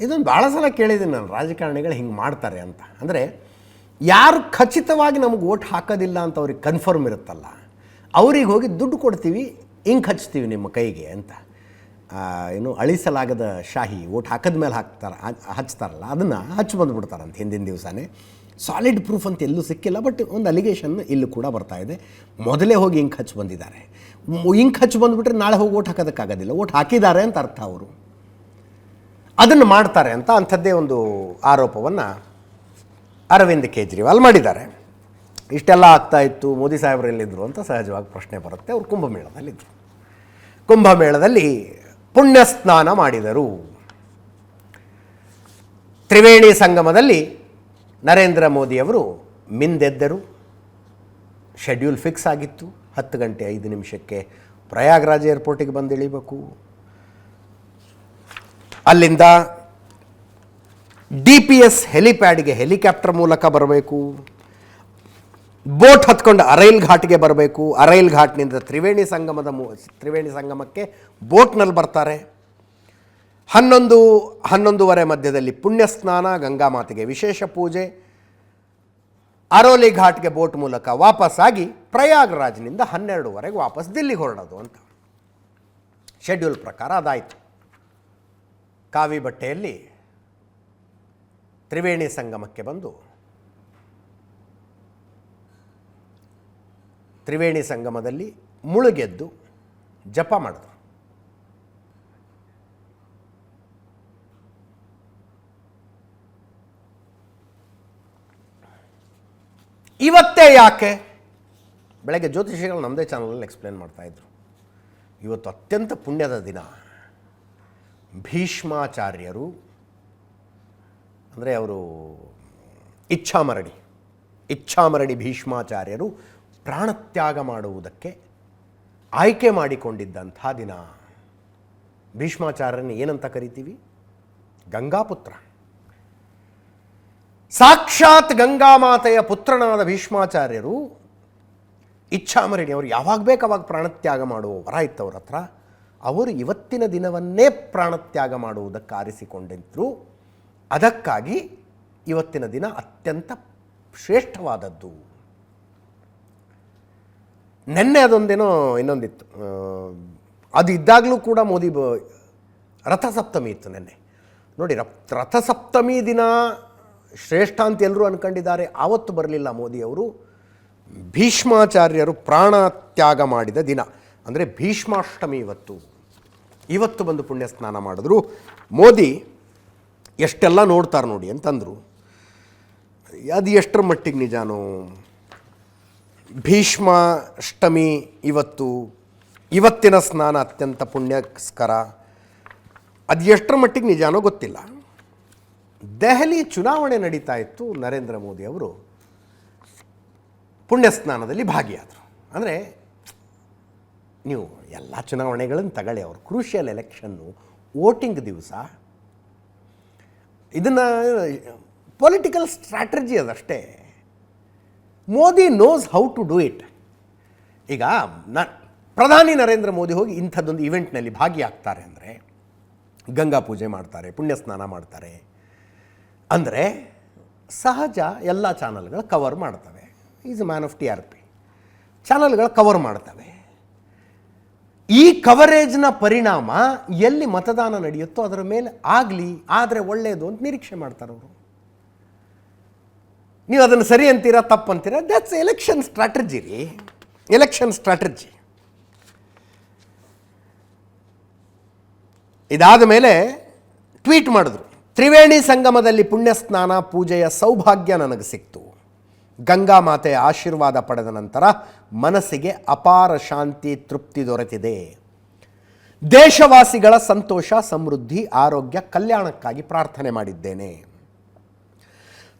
ಇದನ್ನು ಭಾಳ ಸಲ ಕೇಳಿದ್ದೀನಿ ನಾನು, ರಾಜಕಾರಣಿಗಳು ಹಿಂಗೆ ಮಾಡ್ತಾರೆ ಅಂತ. ಅಂದರೆ ಯಾರು ಖಚಿತವಾಗಿ ನಮಗೆ ಓಟ್ ಹಾಕೋದಿಲ್ಲ ಅಂತ ಅವ್ರಿಗೆ ಕನ್ಫರ್ಮ್ ಇರುತ್ತಲ್ಲ, ಅವ್ರಿಗೆ ಹೋಗಿ ದುಡ್ಡು ಕೊಡ್ತೀವಿ, ಹಿಂಗೆ ಹಚ್ತೀವಿ ನಿಮ್ಮ ಕೈಗೆ ಅಂತ. ಏನು ಅಳಿಸಲಾಗದ ಶಾಹಿ ಓಟ್ ಹಾಕಿದ ಮೇಲೆ ಹಾಕ್ತಾರೆ ಹಚ್ತಾರಲ್ಲ, ಅದನ್ನು ಹಚ್ಚಿ ಬಂದುಬಿಡ್ತಾರಂತ ಹಿಂದಿನ ದಿವಸನೇ. ಸಾಲಿಡ್ ಪ್ರೂಫ್ ಅಂತ ಎಲ್ಲೂ ಸಿಕ್ಕಿಲ್ಲ ಬಟ್ ಒಂದು ಅಲಿಗೇಷನ್ ಇಲ್ಲೂ ಕೂಡ ಬರ್ತಾ ಇದೆ. ಮೊದಲೇ ಹೋಗಿ ಇಂಕ್ ಹಚ್ಚಿ ಬಂದಿದ್ದಾರೆ. ಇಂಕ್ ಹಚ್ಚಿ ಬಂದುಬಿಟ್ರೆ ನಾಳೆ ಹೋಗಿ ಓಟ್ ಹಾಕೋದಕ್ಕಾಗೋದಿಲ್ಲ ಓಟ್ ಹಾಕಿದ್ದಾರೆ ಅಂತ ಅರ್ಥ ಅವರು. ಅದನ್ನು ಮಾಡ್ತಾರೆ ಅಂತ ಅಂಥದ್ದೇ ಒಂದು ಆರೋಪವನ್ನು ಅರವಿಂದ್ ಕೇಜ್ರಿವಾಲ್ ಮಾಡಿದ್ದಾರೆ. ಇಷ್ಟೆಲ್ಲ ಆಗ್ತಾ ಇತ್ತು, ಮೋದಿ ಸಾಹೇಬರು ಎಲ್ಲಿದ್ದರು ಅಂತ ಸಹಜವಾಗಿ ಪ್ರಶ್ನೆ ಬರುತ್ತೆ. ಅವರು ಕುಂಭಮೇಳದಲ್ಲಿದ್ದರು ಕುಂಭಮೇಳದಲ್ಲಿ ಪುಣ್ಯ ಸ್ನಾನ ಮಾಡಿದರು. ತ್ರಿವೇಣಿ ಸಂಗಮದಲ್ಲಿ ನರೇಂದ್ರ ಮೋದಿಯವರು ಮಿಂದೆದ್ದರು. ಶೆಡ್ಯೂಲ್ ಫಿಕ್ಸ್ ಆಗಿತ್ತು. ಹತ್ತು ಗಂಟೆ ಐದು ನಿಮಿಷಕ್ಕೆ ಪ್ರಯಾಗ್ರಾಜ್ ಏರ್ಪೋರ್ಟಿಗೆ ಬಂದು ಇಳಿಬೇಕು ಅಲ್ಲಿಂದ ಡಿ ಪಿ ಎಸ್ ಹೆಲಿಪ್ಯಾಡ್ಗೆ ಹೆಲಿಕಾಪ್ಟರ್ ಮೂಲಕ ಬರಬೇಕು. ಬೋಟ್ ಹತ್ಕೊಂಡು ಅರೈಲ್ ಘಾಟ್ಗೆ ಬರಬೇಕು. ಅರೈಲ್ ಘಾಟ್ನಿಂದ ತ್ರಿವೇಣಿ ಸಂಗಮದ ಮೂ, ತ್ರಿವೇಣಿ ಸಂಗಮಕ್ಕೆ ಬೋಟ್ನಲ್ಲಿ ಬರ್ತಾರೆ. ಹನ್ನೊಂದು, ಹನ್ನೊಂದುವರೆ ಮಧ್ಯದಲ್ಲಿ ಪುಣ್ಯ ಸ್ನಾನ, ಗಂಗಾ ಮಾತೆಗೆ ವಿಶೇಷ ಪೂಜೆ. ಅರೋಲಿ ಘಾಟ್ಗೆ ಬೋಟ್ ಮೂಲಕ ವಾಪಸ್ಸಾಗಿ ಪ್ರಯಾಗ್ರಾಜ್ನಿಂದ ಹನ್ನೆರಡುವರೆಗೆ ವಾಪಸ್ ದಿಲ್ಲಿಗೆ ಹೊರಡೋದು ಅಂತ. ಶೆಡ್ಯೂಲ್ ಪ್ರಕಾರ ಅದಾಯಿತು. ಕಾವಿ ಬಟ್ಟೆಯಲ್ಲಿ ತ್ರಿವೇಣಿ ಸಂಗಮಕ್ಕೆ ಬಂದು ತ್ರಿವೇಣಿ ಸಂಗಮದಲ್ಲಿ ಮುಳುಗೆದ್ದು ಜಪ ಮಾಡಿದ್ರು. ಇವತ್ತೇ ಯಾಕೆ? ಬೆಳಗ್ಗೆ ಜ್ಯೋತಿಷಿಗಳು ನಮ್ಮದೇ ಚಾನಲಲ್ಲಿ ಎಕ್ಸ್ಪ್ಲೇನ್ ಮಾಡ್ತಾಯಿದ್ರು ಇವತ್ತು ಅತ್ಯಂತ ಪುಣ್ಯದ ದಿನ. ಭೀಷ್ಮಾಚಾರ್ಯರು, ಅಂದರೆ ಅವರು ಇಚ್ಛಾಮರಣಿ ಇಚ್ಛಾಮರಣಿ ಭೀಷ್ಮಾಚಾರ್ಯರು ಪ್ರಾಣತ್ಯಾಗ ಮಾಡುವುದಕ್ಕೆ ಆಯ್ಕೆ ಮಾಡಿಕೊಂಡಿದ್ದಂಥ ದಿನ. ಭೀಷ್ಮಾಚಾರ್ಯರನ್ನು ಏನಂತ ಕರಿತೀವಿ? ಗಂಗಾಪುತ್ರ. ಸಾಕ್ಷಾತ್ ಗಂಗಾಮಾತೆಯ ಪುತ್ರನಾದ ಭೀಷ್ಮಾಚಾರ್ಯರು ಇಚ್ಛಾಮರಣಿ, ಅವರು ಯಾವಾಗ ಬೇಕು ಅವಾಗ ಪ್ರಾಣತ್ಯಾಗ ಮಾಡುವ ವರ ಅವ್ರ ಹತ್ರ. ಅವರು ಇವತ್ತಿನ ದಿನವನ್ನೇ ಪ್ರಾಣತ್ಯಾಗ ಮಾಡುವುದಕ್ಕೆ ಆರಿಸಿಕೊಂಡಿದ್ರು ಅದಕ್ಕಾಗಿ ಇವತ್ತಿನ ದಿನ ಅತ್ಯಂತ ಶ್ರೇಷ್ಠವಾದದ್ದು. ನೆನ್ನೆ ಅದೊಂದೇನೋ ಇನ್ನೊಂದಿತ್ತು. ಅದು ಇದ್ದಾಗಲೂ ಕೂಡ ಮೋದಿ ಬ, ರಥಸಪ್ತಮಿ ಇತ್ತು ನೆನ್ನೆ. ನೋಡಿ ರಥ್ ರಥಸಪ್ತಮಿ ದಿನ ಶ್ರೇಷ್ಠ ಅಂತ ಎಲ್ಲರೂ ಅಂದ್ಕೊಂಡಿದ್ದಾರೆ ಆವತ್ತು ಬರಲಿಲ್ಲ ಮೋದಿಯವರು ಭೀಷ್ಮಾಚಾರ್ಯರು ಪ್ರಾಣ ತ್ಯಾಗ ಮಾಡಿದ ದಿನ. ಅಂದರೆ ಭೀಷ್ಮಾಷ್ಟಮಿ ಇವತ್ತು. ಇವತ್ತು ಬಂದು ಪುಣ್ಯ ಸ್ನಾನ ಮಾಡಿದ್ರು. ಮೋದಿ ಎಷ್ಟೆಲ್ಲ ನೋಡ್ತಾರೆ ನೋಡಿ ಅಂತಂದರು. ಅದು ಎಷ್ಟರ ಮಟ್ಟಿಗೆ ನಿಜಾನೋ? ಭೀಷ್ಮಾಷ್ಟಮಿ ಇವತ್ತು, ಇವತ್ತಿನ ಸ್ನಾನ ಅತ್ಯಂತ ಪುಣ್ಯಸ್ಕರ. ಅದು ಎಷ್ಟರ ಮಟ್ಟಿಗೆ ನಿಜಾನೋ ಗೊತ್ತಿಲ್ಲ. ದೆಹಲಿ ಚುನಾವಣೆ ನಡೀತಾ ಇತ್ತು ನರೇಂದ್ರ ಮೋದಿ ಅವರು. ಪುಣ್ಯ ಸ್ನಾನದಲ್ಲಿ ಭಾಗಿಯಾದರು. ಅಂದರೆ ನೀವು ಎಲ್ಲ ಚುನಾವಣೆಗಳನ್ನು ತಗೊಳ್ಳಿ ಅವರು. ಕ್ರೂಷಿಯಲ್ ಎಲೆಕ್ಷನ್ನು ವೋಟಿಂಗ್ ದಿವಸ. ಇದನ್ನು ಪೊಲಿಟಿಕಲ್ ಸ್ಟ್ರಾಟಜಿ ಅದಷ್ಟೇ. Modi knows how to do it ಈಗ, ನ, ಪ್ರಧಾನಿ ನರೇಂದ್ರ ಮೋದಿ ಹೋಗಿ ಇಂಥದ್ದೊಂದು ಇವೆಂಟ್ನಲ್ಲಿ ಭಾಗಿಯಾಗ್ತಾರೆ ಅಂದರೆ, ಗಂಗಾ ಪೂಜೆ ಮಾಡ್ತಾರೆ, ಪುಣ್ಯ ಸ್ನಾನ ಮಾಡ್ತಾರೆ. ಅಂದರೆ, ಸಹಜ ಎಲ್ಲ ಚಾನಲ್ಗಳು ಕವರ್ ಮಾಡ್ತವೆ. Is man of T R P ಚಾನಲ್ಗಳು ಕವರ್ ಮಾಡ್ತವೆ. ಈ ಕವರೇಜ್ನ ಪರಿಣಾಮ ಎಲ್ಲಿ ಮತದಾನ ನಡೆಯುತ್ತೋ ಅದರ ಮೇಲೆ ಆಗಲಿ, ಆದರೆ ಒಳ್ಳೆಯದು ಅಂತ ನಿರೀಕ್ಷೆ ಮಾಡ್ತಾರೆ ಅವರು. ನೀವು ಅದನ್ನು ಸರಿ ಅಂತೀರಾ, ತಪ್ಪು ಅಂತೀರಾ ದಟ್ಸ್ ಎಲೆಕ್ಷನ್ ಸ್ಟ್ರಾಟಜಿ ರೀ. ಎಲೆಕ್ಷನ್ ಸ್ಟ್ರಾಟಜಿ ಇದಾದ ಮೇಲೆ ಟ್ವೀಟ್ ಮಾಡಿದ್ರು. ತ್ರಿವೇಣಿ ಸಂಗಮದಲ್ಲಿ ಪುಣ್ಯ ಸ್ನಾನ ಪೂಜೆಯ ಸೌಭಾಗ್ಯ ನನಗೆ ಸಿಕ್ತು. ಗಂಗಾ ಮಾತೆಯ ಆಶೀರ್ವಾದ ಪಡೆದ ನಂತರ ಮನಸ್ಸಿಗೆ ಅಪಾರ ಶಾಂತಿ, ತೃಪ್ತಿ ದೊರೆತಿದೆ. ದೇಶವಾಸಿಗಳ ಸಂತೋಷ, ಸಮೃದ್ಧಿ, ಆರೋಗ್ಯ, ಕಲ್ಯಾಣಕ್ಕಾಗಿ ಪ್ರಾರ್ಥನೆ ಮಾಡಿದ್ದೇನೆ.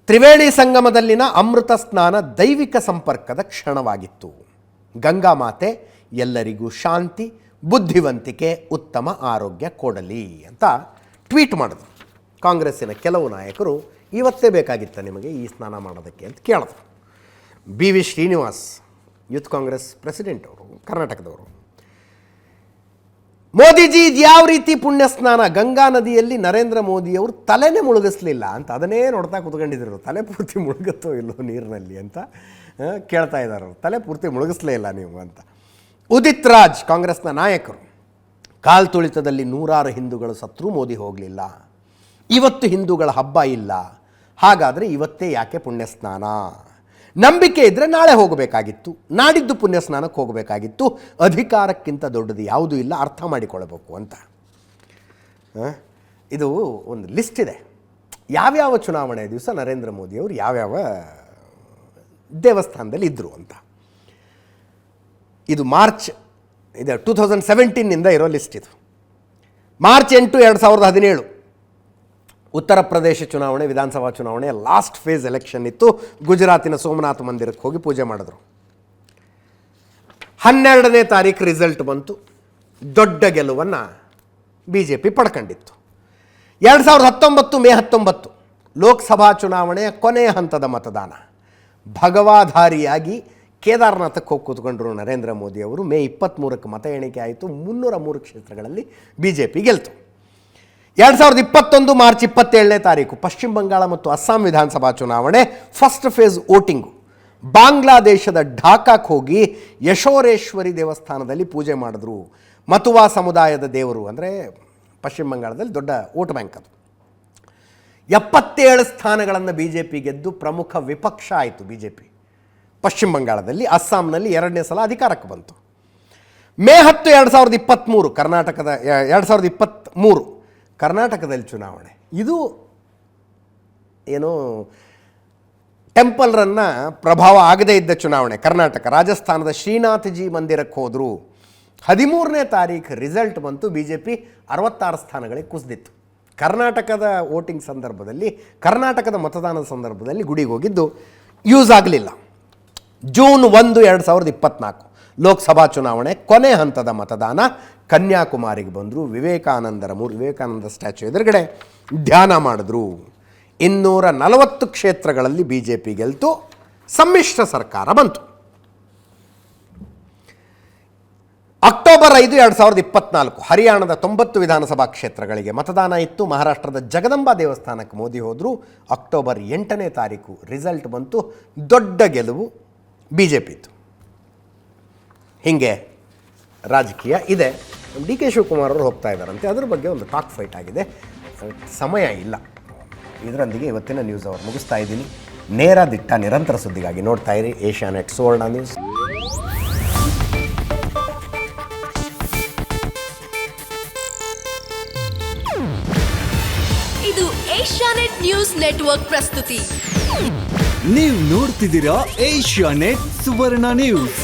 ತ್ರಿವೇಣಿ ಸಂಗಮದಲ್ಲಿನ ಅಮೃತ ಸ್ನಾನ ದೈವಿಕ ಸಂಪರ್ಕದ ಕ್ಷಣವಾಗಿತ್ತು. ಗಂಗಾ ಮಾತೆ, ಎಲ್ಲರಿಗೂ ಶಾಂತಿ, ಬುದ್ಧಿವಂತಿಕೆ, ಉತ್ತಮ ಆರೋಗ್ಯ ಕೊಡಲಿ ಅಂತ ಟ್ವೀಟ್ ಮಾಡಿದ್ರು. ಕಾಂಗ್ರೆಸ್ಸಿನ ಕೆಲವು ನಾಯಕರು, ಇವತ್ತೇ ಬೇಕಾಗಿತ್ತ ನಿಮಗೆ ಈ ಸ್ನಾನ ಮಾಡೋದಕ್ಕೆ? ಅಂತ ಕೇಳಿದ್ರು. B V Srinivas, youth Congress president ಅವರು, ಕರ್ನಾಟಕದವರು. ಮೋದಿಜಿ ಯಾವ ರೀತಿ ಪುಣ್ಯ ಸ್ನಾನ? ಗಂಗಾ ನದಿಯಲ್ಲಿ ನರೇಂದ್ರ ಮೋದಿಯವರು ತಲೆನೇ ಮುಳುಗಿಸ್ಲಿಲ್ಲ ಅಂತ ಅದನ್ನೇ ನೋಡ್ತಾ ಕುತ್ಕೊಂಡಿದ್ರು. ತಲೆ ಪೂರ್ತಿ ಮುಳುಗುತ್ತೋ ಇಲ್ಲೋ ನೀರಿನಲ್ಲಿ ಅಂತ ಕೇಳ್ತಾ ಇದ್ದಾರೆ. ತಲೆ ಪೂರ್ತಿ ಮುಳುಗಿಸ್ಲೇ ಇಲ್ಲ ನೀವು ಅಂತ. ಉದಿತ್ ರಾಜ್, ಕಾಂಗ್ರೆಸ್ನ ನಾಯಕರು. ಕಾಲ್ ತುಳಿತದಲ್ಲಿ ನೂರಾರು ಹಿಂದೂಗಳು ಸತ್ರು ಮೋದಿ ಹೋಗಲಿಲ್ಲ. ಇವತ್ತು ಹಿಂದೂಗಳ ಹಬ್ಬ ಇಲ್ಲ. ಹಾಗಾದರೆ ಇವತ್ತೇ ಯಾಕೆ ಪುಣ್ಯ ಸ್ನಾನ? ನಂಬಿಕೆ ಇದ್ದರೆ ನಾಳೆ ಹೋಗಬೇಕಾಗಿತ್ತು. ನಾಡಿದ್ದು ಪುಣ್ಯ ಸ್ನಾನಕ್ಕೆ ಹೋಗಬೇಕಾಗಿತ್ತು. ಅಧಿಕಾರಕ್ಕಿಂತ ದೊಡ್ಡದು ಯಾವುದೂ ಇಲ್ಲ, ಅರ್ಥ ಮಾಡಿಕೊಳ್ಳಬೇಕು ಅಂತ? ಇದು ಒಂದು ಲಿಸ್ಟ್ ಇದೆ. ಯಾವ್ಯಾವ ಚುನಾವಣೆ ದಿವಸ ನರೇಂದ್ರ ಮೋದಿಯವರು ಯಾವ್ಯಾವ ದೇವಸ್ಥಾನದಲ್ಲಿ ಇದ್ದರು ಅಂತ. ಇದು ಮಾರ್ಚ್, ಇದೆ ಟೂ ತೌಸಂಡ್ ಸೆವೆಂಟೀನಿಂದ ಇರೋ ಲಿಸ್ಟ್ ಇದು. ಮಾರ್ಚ್ ಎಂಟು, ಎರಡು ಸಾವಿರದ ಹದಿನೇಳು. ಉತ್ತರ ಪ್ರದೇಶ ಚುನಾವಣೆ, ವಿಧಾನಸಭಾ ಚುನಾವಣೆ ಲಾಸ್ಟ್ ಫೇಸ್ ಎಲೆಕ್ಷನ್ ಇತ್ತು. ಗುಜರಾತಿನ ಸೋಮನಾಥ ಮಂದಿರಕ್ಕೆ ಹೋಗಿ ಪೂಜೆ ಮಾಡಿದ್ರು. ಹನ್ನೆರಡನೇ ತಾರೀಕು ರಿಸಲ್ಟ್ ಬಂತು. ದೊಡ್ಡ ಗೆಲುವನ್ನು ಬಿ ಜೆ ಪಿ ಪಡ್ಕೊಂಡಿತ್ತು. ಎರಡು ಸಾವಿರದ ಹತ್ತೊಂಬತ್ತು, ಮೇ ಹತ್ತೊಂಬತ್ತು, ಲೋಕಸಭಾ ಚುನಾವಣೆಯ ಕೊನೆಯ ಹಂತದ ಮತದಾನ. ಭಗವಾಧಾರಿಯಾಗಿ ಕೇದಾರನಾಥಕ್ಕೆ ಹೋಗಿ ಕೂತ್ಕೊಂಡ್ರು ನರೇಂದ್ರ ಮೋದಿ ಅವರು. ಮೇ ಇಪ್ಪತ್ತ್ಮೂರಕ್ಕೆ ಮತ ಎಣಿಕೆ ಆಯಿತು. ಮುನ್ನೂರ ಮೂರು ಕ್ಷೇತ್ರಗಳಲ್ಲಿ ಬಿ ಜೆ ಪಿ ಗೆಲ್ತು. ಎರಡು ಸಾವಿರದ ಇಪ್ಪತ್ತೊಂದು ಮಾರ್ಚ್ ಇಪ್ಪತ್ತೇಳನೇ ತಾರೀಕು ಪಶ್ಚಿಮ ಬಂಗಾಳ ಮತ್ತು ಅಸ್ಸಾಂ ವಿಧಾನಸಭಾ ಚುನಾವಣೆ ಫಸ್ಟ್ ಫೇಸ್ ವೋಟಿಂಗು. ಬಾಂಗ್ಲಾದೇಶದ ಢಾಕಾಕ್ಕೆ ಹೋಗಿ ಯಶೋರೇಶ್ವರಿ ದೇವಸ್ಥಾನದಲ್ಲಿ ಪೂಜೆ ಮಾಡಿದ್ರು ಮತುವಾ ಸಮುದಾಯದ ದೇವರು, ಅಂದರೆ ಪಶ್ಚಿಮ ಬಂಗಾಳದಲ್ಲಿ ದೊಡ್ಡ ವೋಟ್ ಬ್ಯಾಂಕ್ ಅದು. ಎಪ್ಪತ್ತೇಳು ಸ್ಥಾನಗಳನ್ನು ಬಿ ಜೆ ಪಿ ಗೆದ್ದು ಪ್ರಮುಖ ವಿಪಕ್ಷ ಆಯಿತು ಬಿ ಜೆ ಪಿ ಪಶ್ಚಿಮ ಬಂಗಾಳದಲ್ಲಿ, ಅಸ್ಸಾಂನಲ್ಲಿ ಎರಡನೇ ಸಲ ಅಧಿಕಾರಕ್ಕೆ ಬಂತು. ಮೇ ಹತ್ತು, ಎರಡು ಸಾವಿರದ ಇಪ್ಪತ್ತ್ಮೂರು ಕರ್ನಾಟಕದ, ಎರಡು ಸಾವಿರದ ಇಪ್ಪತ್ತ್ಮೂರು ಕರ್ನಾಟಕದಲ್ಲಿ ಚುನಾವಣೆ. ಇದು ಏನು ಟೆಂಪಲ್ ರನ್ನ ಪ್ರಭಾವ ಆಗದೇ ಇದ್ದ ಚುನಾವಣೆ ಕರ್ನಾಟಕ. ರಾಜಸ್ಥಾನದ ಶ್ರೀನಾಥಜಿ ಮಂದಿರಕ್ಕೆ ಹೋದರು. ಹದಿಮೂರನೇ ತಾರೀಕು ರಿಸಲ್ಟ್ ಬಂತು ಬಿ ಜೆ ಪಿ ಅರವತ್ತಾರು ಸ್ಥಾನಗಳಿಗೆ ಕುಸಿದಿತ್ತು. ಕರ್ನಾಟಕದ ವೋಟಿಂಗ್ ಸಂದರ್ಭದಲ್ಲಿ, ಕರ್ನಾಟಕದ ಮತದಾನದ ಸಂದರ್ಭದಲ್ಲಿ ಗುಡಿಗೆ ಹೋಗಿದ್ದು ಯೂಸ್ ಆಗಲಿಲ್ಲ. ಜೂನ್ ಒಂದು, ಎರಡು ಸಾವಿರದ ಇಪ್ಪತ್ನಾಲ್ಕು. ಲೋಕಸಭಾ ಚುನಾವಣೆ, ಕೊನೆ ಹಂತದ ಮತದಾನ, ಕನ್ಯಾಕುಮಾರಿಗೆ ಬಂದರು ವಿವೇಕಾನಂದರ ಮೂರು, ವಿವೇಕಾನಂದ ಸ್ಟ್ಯಾಚ್ಯೂ ಎದುರುಗಡೆ ಧ್ಯಾನ ಮಾಡಿದ್ರು. ಇನ್ನೂರ ನಲವತ್ತು ಕ್ಷೇತ್ರಗಳಲ್ಲಿ ಬಿ ಜೆ ಪಿ ಗೆಲ್ತು, ಸಮ್ಮಿಶ್ರ ಸರ್ಕಾರ ಬಂತು. ಅಕ್ಟೋಬರ್ ಐದು ಎರಡು ಸಾವಿರದ ಇಪ್ಪತ್ನಾಲ್ಕು, ಹರಿಯಾಣದ ತೊಂಬತ್ತು ವಿಧಾನಸಭಾ ಕ್ಷೇತ್ರಗಳಿಗೆ ಮತದಾನ ಇತ್ತು. ಮಹಾರಾಷ್ಟ್ರದ ಜಗದಂಬಾ ದೇವಸ್ಥಾನಕ್ಕೆ ಮೋದಿ ಹೋದರು. ಅಕ್ಟೋಬರ್ ಎಂಟನೇ ತಾರೀಕು ರಿಸಲ್ಟ್ ಬಂತು. ದೊಡ್ಡ ಗೆಲುವು ಬಿ ಜೆ ಪಿತ್ತು ಹೀಗೆ ರಾಜಕೀಯ ಇದೆ. ಡಿ ಕೆ ಶಿವಕುಮಾರ್ ಅವರು ಹೋಗ್ತಾ ಇದ್ದಾರಂತೆ. ಅದ್ರ ಬಗ್ಗೆ ಒಂದು ಟಾಕ್ ಫೈಟ್ ಆಗಿದೆ. ಸಮಯ ಇಲ್ಲ. ಇದರೊಂದಿಗೆ ಇವತ್ತಿನ ನ್ಯೂಸ್ ಅವರು ಮುಗಿಸ್ತಾ ಇದ್ದೀನಿ. ನೇರ ದಿಟ್ಟ ನಿರಂತರ ಸುದ್ದಿಗಾಗಿ ನೋಡ್ತಾ ಇರಿ. ಏಷ್ಯಾ ನೆಟ್ ಸುವರ್ಣ ನ್ಯೂಸ್ ಇದು ಏಷ್ಯಾನೆಟ್ ನ್ಯೂಸ್ ನೆಟ್ವರ್ಕ್ ಪ್ರಸ್ತುತಿ. ನೀವು ನೋಡ್ತಿದ್ದೀರಾ ಏಷ್ಯಾ ನೆಟ್ ಸುವರ್ಣ ನ್ಯೂಸ್